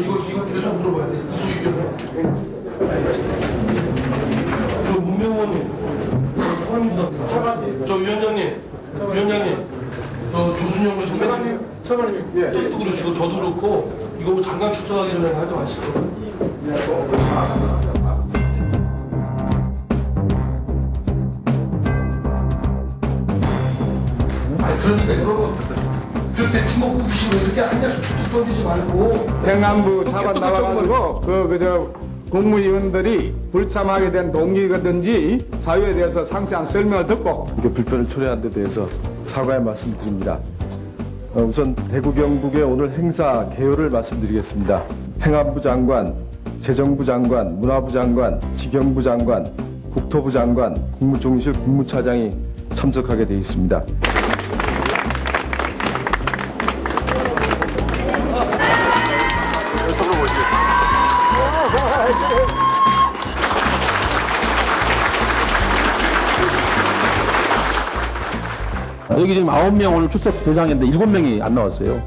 이거 이거 계속 물어봐야 돼. 저 문명원님, 저 위원장님, 위원장님, 저 조순영 선배님, 차관님, 예. 또 그러시고 저도 그렇고 이거 뭐 잠깐 축소하기 전에 하지 마시고. 아니 그러니까 이거. 그렇게 주먹 부시고 이렇게 앉아서 툭툭 던지지 말고 행안부 차관 나와가지고 그 그저 국무위원들이 불참하게 된 동기라든지 사유에 대해서 상세한 설명을 듣고 이렇게 불편을 초래한 데 대해서 사과의 말씀 드립니다. 어, 우선 대구 경북의 오늘 행사 개요를 말씀드리겠습니다. 행안부 장관, 재정부 장관, 문화부 장관, 지경부 장관, 국토부 장관, 국무총리실 국무차장이 참석하게 되어 있습니다. 여기 지금 9명 오늘 출석 대상인데 7명이 안 나왔어요.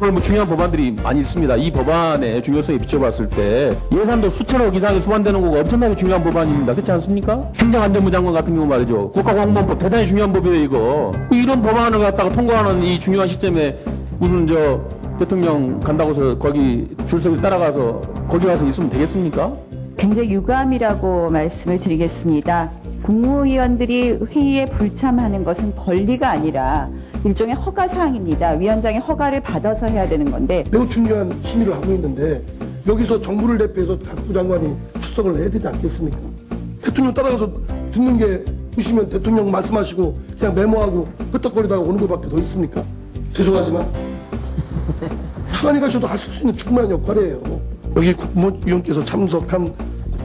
오늘 뭐 중요한 법안들이 많이 있습니다. 이 법안의 중요성에 비춰봤을 때 예산도 수천억 이상이 소환되는 거가 엄청나게 중요한 법안입니다. 그렇지 않습니까? 행정안전부 장관 같은 경우 말이죠. 국가공무원법 대단히 중요한 법이에요, 이거. 이런 법안을 갖다가 통과하는 이 중요한 시점에 무슨 저 대통령 간다고 해서 거기 줄서기 따라가서 거기 가서 있으면 되겠습니까? 굉장히 유감이라고 말씀을 드리겠습니다. 국무위원들이 회의에 불참하는 것은 권리가 아니라 일종의 허가 사항입니다. 위원장의 허가를 받아서 해야 되는 건데 매우 중요한 심의를 하고 있는데 여기서 정부를 대표해서 각부 장관이 출석을 해야 되지 않겠습니까? 대통령 따라가서 듣는 게 보시면 대통령 말씀하시고 그냥 메모하고 끄떡거리다가 오는 것밖에 더 있습니까? 죄송하지만 차관이 가셔도 하실 수 있는 충분한 역할이에요. 여기 국무위원께서 참석한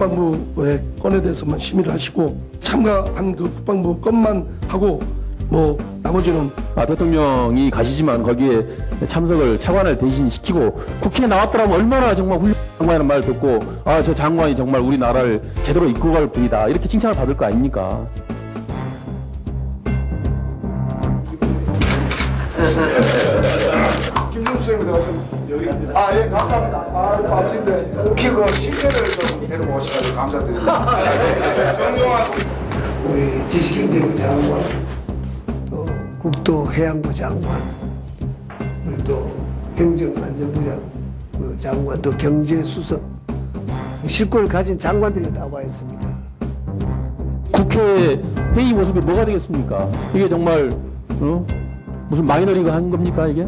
국방부의 건에 대해서만 심의를 하시고 참가한 그 국방부 건만 하고 뭐 나머지는 아, 대통령이 가시지만 거기에 참석을 차관을 대신 시키고 국회에 나왔더라면 얼마나 정말 훌륭한 장관이라는 말 듣고 아, 저 장관이 정말 우리나라를 제대로 이끌어갈 분이다. 이렇게 칭찬을 받을 거 아닙니까? 김준수입니다. 아, 예, 감사합니다. 아, 밤신데 그 시세를 좀 데리고 오셔가지고 감사드립니다. 정용환 우리 지식경제부 장관, 또 국토해양부 장관, 그리고 또 행정안전부장 그 장관, 또 경제수석, 실권을 가진 장관들이 다 와 있습니다. 국회 회의 모습이 뭐가 되겠습니까? 이게 정말 어? 무슨 마이너리가 한 겁니까 이게?